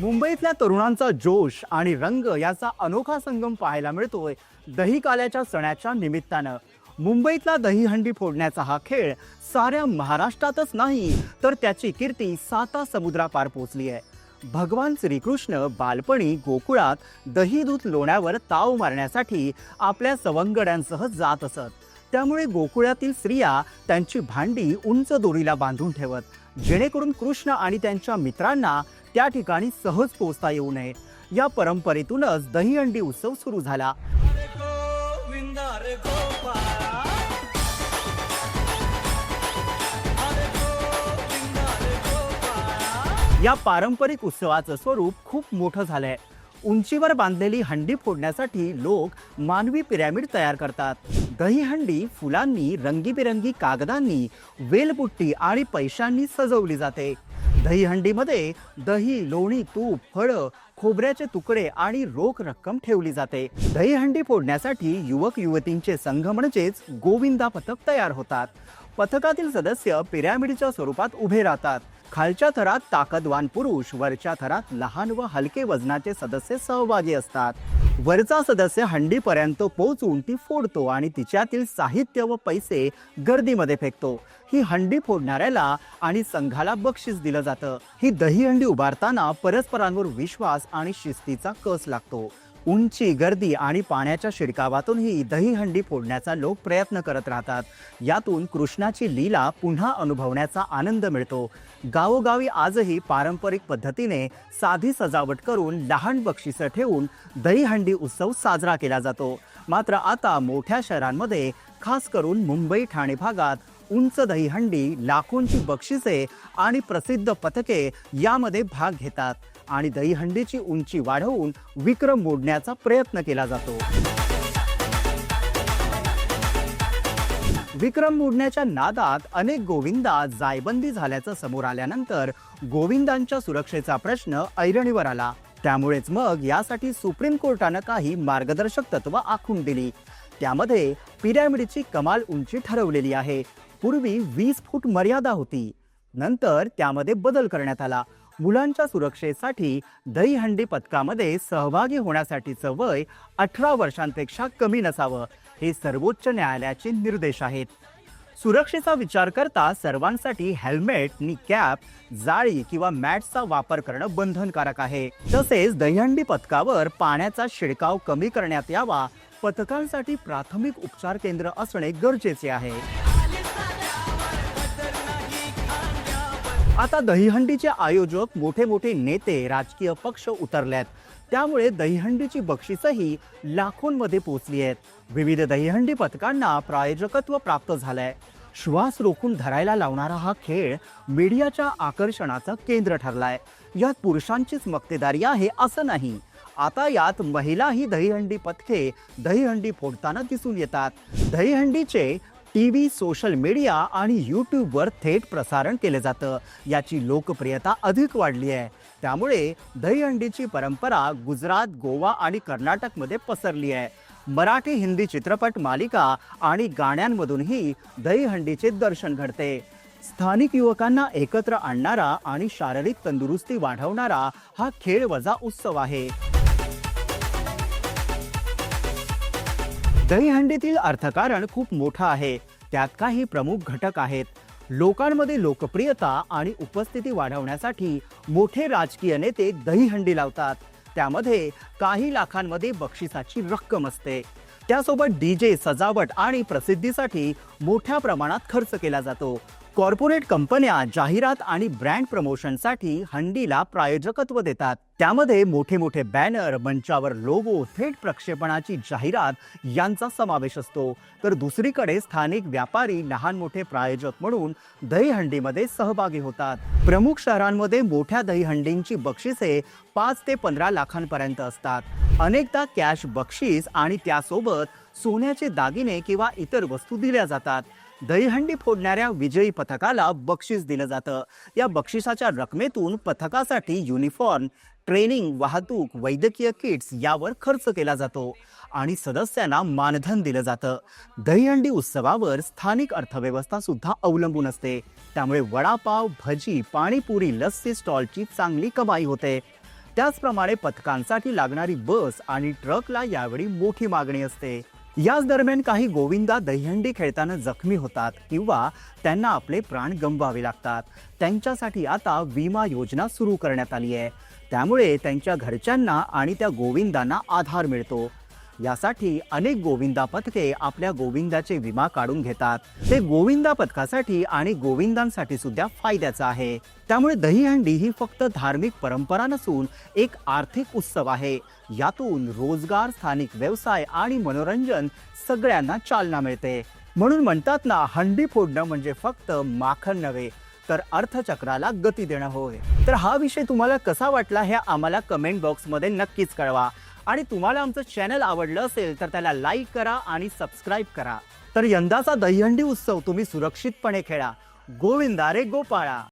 मुंबईतल्या तरुणांचा जोश आणि रंग याचा अनोखा संगम पाहायला मिळतोय दही काल्याच्या सणाच्या निमित्तानं. मुंबईतला दहीहंडी फोडण्याचा हा खेळ साऱ्या महाराष्ट्रातच नाही तर त्याची कीर्ती साता समुद्रापार पोचली आहे. भगवान श्रीकृष्ण बालपणी गोकुळात दही दूध लोण्यावर ताव मारण्यासाठी आपल्या सवंगड्यांसह जात असत. त्यामुळे गोकुळातील स्त्रिया त्यांची भांडी उंच दोरीला बांधून ठेवत जेणेकरून कृष्ण आणि त्यांच्या मित्रांना त्या ठिकाणी सहज पोहोचता येऊ नये. या परंपरेतूनच दहीहंडी उत्सव सुरू झाला. या पारंपरिक उत्सवाचं स्वरूप खूप मोठं झालंय. उंचीवर बांधलेली हंडी फोडण्यासाठी लोक मानवी पिरॅमिड तयार करतात. दहीहंडी फुलांनी रंगीबेरंगी कागदांनी वेलपुट्टी आणि पैशांनी सजवली जाते. दहीहंडीमध्ये दही लोणी तूप फळं खोबऱ्याचे तुकडे आणि रोख रक्कम ठेवली जाते. दहीहंडी फोडण्यासाठी युवक युवतींचे संघ म्हणजेच गोविंदा पथक तयार होतात. पथकातील सदस्य पिरॅमिडच्या स्वरूपात उभे राहतात. खालच्या थरात ताकदवान पुरुष वरच्या थरात लहान व हलके वजनाचे सदस्य सहभागी असतात. वरचा सदस्य हंडीपर्यंत पोहोचून ती फोडतो आणि तिच्यातील साहित्य व पैसे गर्दीमध्ये फेकतो. ही हंडी फोडणाऱ्याला आणि संघाला बक्षीस दिलं जातं. ही दहीहंडी उभारताना परस्परांवर विश्वास आणि शिस्तीचा कस लागतो. उंची गर्दी आणि पाण्याच्या शिडकावातूनही दहीहंडी फोडण्याचा लोक प्रयत्न करत राहतात. यातून कृष्णाची लीला पुन्हा अनुभवण्याचा आनंद मिळतो. गावोगावी आजही पारंपरिक पद्धतीने साधी सजावट करून लहान बक्षिसं ठेवून दहीहंडी उत्सव साजरा केला जातो. मात्र आता मोठ्या शहरांमध्ये खास करून मुंबई ठाणे भागात उंच दहीहंडी लाखोंची बक्षिसे आणि प्रसिद्ध पथके यामध्ये भाग घेतात आणि दहीहंडीची उंची वाढवून विक्रम मोडण्याचा प्रयत्न केला जातो. विक्रम मोडण्याच्या नादात अनेक गोविंदा जायबंदी झाल्याचं समोर आल्यानंतर गोविंदांच्या सुरक्षेचा प्रश्न ऐरणीवर आला. त्यामुळेच मग यासाठी सुप्रीम कोर्टानं काही मार्गदर्शक तत्व आखून दिली. त्यामध्ये पिरॅमिडची कमाल उंची ठरवलेली आहे. पूर्वी वीस फूट मर्यादा होती. नंतर त्यामध्ये बदल करण्यात आला. मुलांच्या सुरक्षेसाठी दहीहंडी पथकामध्ये सहभागी होण्यासाठीचं वय अठरा वर्षांपेक्षा कमी नसावं हे सर्वोच्च न्यायालयाचे निर्देश आहेत. सुरक्षेचा विचार करता सर्वांसाठी हेल्मेट नि कॅप जाळी किंवा मॅटचा वापर करणं बंधनकारक आहे. तसेच दहीहंडी पथकावर पाण्याचा शिडकाव कमी करण्यात यावा पथकांसाठी प्राथमिक उपचार केंद्र असणे गरजेचे आहे. आता दहीहंडीचे आयोजक मोठे मोठे नेते राजकीय पक्ष उतरलेत. त्यामुळे दहीहंडीची बक्षीसही लाखोंमध्ये पोचली आहेत. विविध दहीहंडी पथकांना प्रायोजकत्व प्राप्त झालंय. श्वास रोखून धरायला लावणारा हा खेळ मीडियाच्या आकर्षणाचं केंद्र ठरलाय. यात पुरुषांचीच मक्तेदारी आहे असं नाही. आता यात महिलाही दहीहंडी पथके दहीहंडी फोडताना दिसून येतात. दहीहंडीचे टी व्ही सोशल मीडिया आणि यूट्यूबवर थेट प्रसारण केलं जातं. याची लोकप्रियता अधिक वाढली आहे. त्यामुळे दहीहंडीची परंपरा गुजरात गोवा आणि कर्नाटकमध्ये पसरली आहे. मराठी हिंदी चित्रपट मालिका आणि गाण्यांमधूनही दहीहंडीचे दर्शन घडते. स्थानिक युवकांना एकत्र आणणारा आणि शारीरिक तंदुरुस्ती वाढवणारा हा खेळ वजा उत्सव आहे. दहीहंडीतील अर्थकारण खूप मोठं आहे. त्यात काही प्रमुख घटक आहेत. लोकांमध्ये लोकप्रियता आणि उपस्थिती वाढवण्यासाठी मोठे राजकीय नेते दहीहंडी लावतात. त्यामध्ये काही लाखांमध्ये बक्षिसाची रक्कम असते. त्यासोबत डी जे सजावट आणि प्रसिद्धीसाठी मोठ्या प्रमाणात खर्च केला जातो. कॉर्पोरेट कंपन्या जाहिरात आणि ब्रँड प्रमोशनसाठी हंडीला प्रायोजकत्व देतात. त्यामध्ये मोठे मोठे बॅनर मंचावर लोगो थेट प्रक्षेपणाची जाहिरात यांचा समावेश असतो. तर दुसरीकडे स्थानिक व्यापारी लहान मोठे प्रायोजक म्हणून दहीहंडीमध्ये सहभागी होतात. प्रमुख शहरांमध्ये मोठ्या दहीहंडींची बक्षिसे पाच ते पंधरा लाखांपर्यंत असतात. अनेकदा कॅश बक्षीस आणि त्यासोबत सोन्याचे दागिने किंवा इतर वस्तू दिल्या जातात. दहीहंडी फोडणाऱ्या विजयी पथकाला बक्षीस दिलं जातं. या बक्षिसाच्या रकमेतून पथकासाठी युनिफॉर्म ट्रेनिंग वाहतूक वैद्यकीय किट्स यावर खर्च केला जातो आणि सदस्यांना मानधन दिलं जातं. दहीहंडी उत्सवावर स्थानिक अर्थव्यवस्था सुद्धा अवलंबून असते. त्यामुळे वडापाव भजी पाणीपुरी लस्सी स्टॉलची चांगली कमाई होते. त्याचप्रमाणे पथकांसाठी लागणारी बस आणि ट्रकला यावेळी मोठी मागणी असते. याच दरम्यान काही गोविंदा दहीहंडी खेळताना जखमी होतात किंवा त्यांना आपले प्राण गमवावे लागतात. त्यांच्यासाठी आता विमा योजना सुरू करण्यात आली आहे. त्यामुळे त्यांच्या घरच्यांना आणि त्या गोविंदांना आधार मिळतो. यासाठी अनेक गोविंदा पथके आपल्या गोविंदाचे विमा काढून घेतात. ते गोविंदा पथकासाठी आणि गोविंदांसाठी सुद्धा फायद्याचं आहे. त्यामुळे दहीहंडी ही फक्त धार्मिक परंपरा नसून एक आर्थिक उत्सव आहे. यातून रोजगार स्थानिक व्यवसाय आणि मनोरंजन सगळ्यांना चालना मिळते. म्हणून म्हणतात ना हंडी फोडणं म्हणजे फक्त माखण नव्हे तर अर्थचक्राला गती देणं होय. तर हा विषय तुम्हाला कसा वाटला हे आम्हाला कमेंट बॉक्समध्ये नक्कीच कळवा. आणि तुम्हाला आमचं चॅनल आवडलं असेल तर त्याला लाईक करा आणि सबस्क्राईब करा. तर यंदाचा दहीहंडी उत्सव तुम्ही सुरक्षितपणे खेळा. गोविंदा रे गोपाळा.